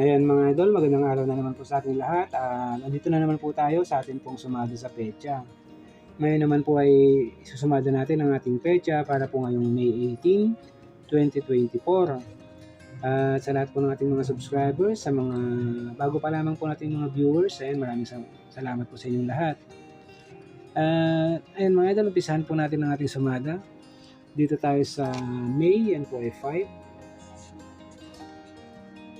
Ayan mga idol, magandang araw na naman po sa ating lahat. Ah, nandito na naman po tayo sa ating pong sumada sa pecha. Ngayon naman po ay susumada natin ang ating pecha para po ngayong May 18, 2024. At sa lahat po ng ating mga subscribers, sa mga bago pa lamang po nating mga viewers, ayan, maraming sa- salamat po sa inyong lahat. At ayan mga idol, umpisahan po natin ang ating sumada. Dito tayo sa May, yan po ay 5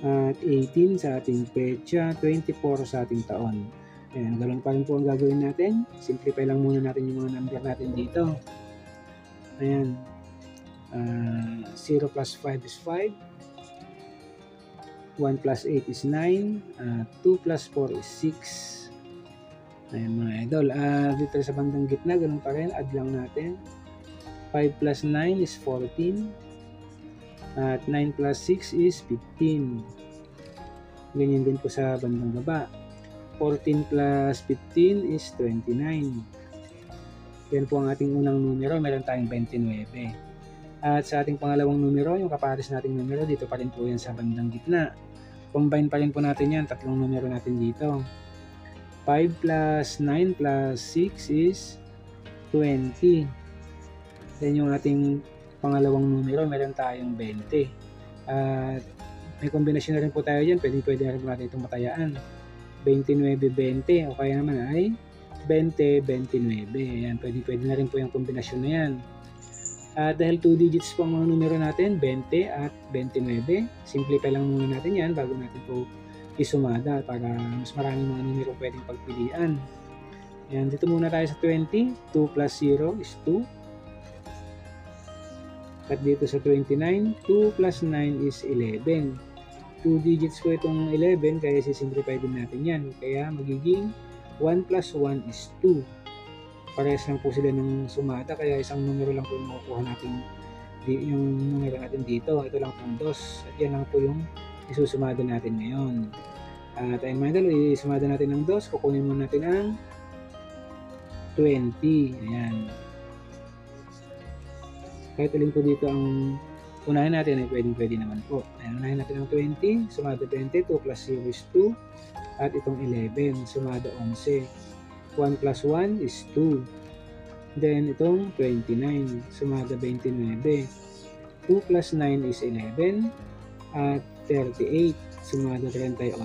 at 18 sa ating pecha, 24 sa ating taon. Ayan, ganoon pa rin po ang gagawin natin. Simplify lang muna natin yung mga number natin dito. Ayan. Ah, 0 plus 5 is 5. 1 plus 8 is 9. Ah, 2 plus 4 is 6. Ayan mga idol. Ah, dito sa bandang gitna, ganun pa rin. Add lang natin. 5 plus 9 is 14. At 9 plus 6 is 15. Ganyan din po sa bandang baba. 14 plus 15 is 29. Yan po ang ating unang numero. Meron tayong 29. At sa ating pangalawang numero, yung kapares nating numero, dito pa rin po yan sa bandang gitna. Combine pa rin po natin yan, tatlong numero natin dito. 5 plus 9 plus 6 is 20. Then yung ating pangalawang numero, meron tayong 20. At may kombinasyon na rin po tayo dyan. Pwede, pwede na rin natin itong matayaan. 29-20 o kaya naman ay 20-29. Ayan, pwede, pwede na rin po yung kombinasyon na yan. At dahil 2 digits po ang mga numero natin, 20 at 29, simplify lang muna natin yan bago natin po isumada para mas maraming mga numero pwedeng pagpilian. Ayan, dito muna tayo sa 20. 2 plus 0 is 2. At dito sa 29, 2 plus 9 is 11. 2 digits po itong 11, kaya sisimplify din natin yan. Kaya magiging 1 plus 1 is 2. Parehas lang po sila ng sumata, kaya isang numero lang po yung makukuha natin yung numero natin dito. Ito lang pong 2. At yan lang po yung isusumada natin ngayon. At ayun mga idol, isumada natin ng 2. Kukunin muna natin ang 20. Ayan kahit alin po dito ang unahin natin ay pwedeng pwede naman po. Ayan, unahin natin ang 20, sumada 20, 2 plus 0 is 2, at itong 11, sumada 11. 1 plus 1 is 2. Then itong 29, sumada 29. 2 plus 9 is 11, at 38, sumada 38.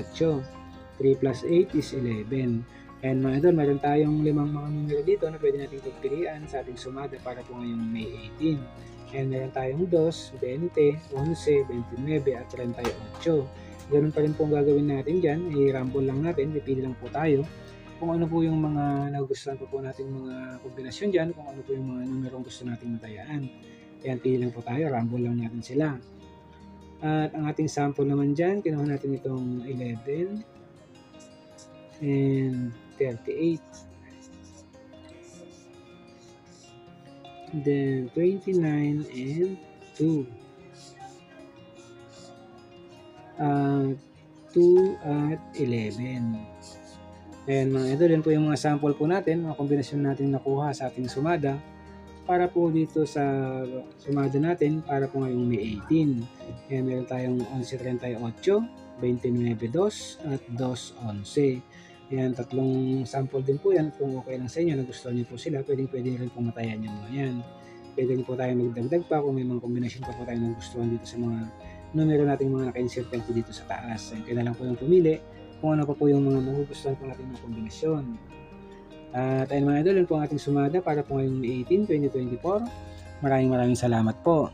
3 plus 8 is 11. And mga idol, meron tayong limang mga numero dito na pwede natin pagpilian sa ating sumada para po ngayong May 18. And meron tayong 2, 20, 11, 29 at 38. Ganun pa rin po ang gagawin natin dyan. I-rumble lang natin, pipili lang po tayo kung ano po yung mga nagustuhan po po natin mga kombinasyon dyan, kung ano po yung mga numerong gusto nating matayaan. Kaya pili lang po tayo, rumble lang natin sila. At ang ating sample naman dyan, kinuha natin itong 11 and 38. Then 29 and 2. Uh, 2 at 11. Ayan mga idol, yan po yung mga sample po natin, mga kombinasyon natin nakuha sa ating sumada para po dito sa sumada natin para po ngayong May 18. Ayan, meron tayong 11.38, 29.2 at 2.11. Yan, tatlong sample din po yan. Kung okay lang sa inyo, nagustuhan niyo po sila, pwedeng pwede rin pong matayan yung mga yan. Pwede rin po tayo magdagdag pa kung may mga kombinasyon pa po tayo ng gustuhan dito sa mga numero nating mga naka-insert po dito sa taas. Yan, kaya na lang po yung pumili kung ano pa po yung mga nagugustuhan po natin ng kombinasyon. At ayun mga idol, yun po ang ating sumada para po ngayong May 18, 2024. Maraming maraming salamat po.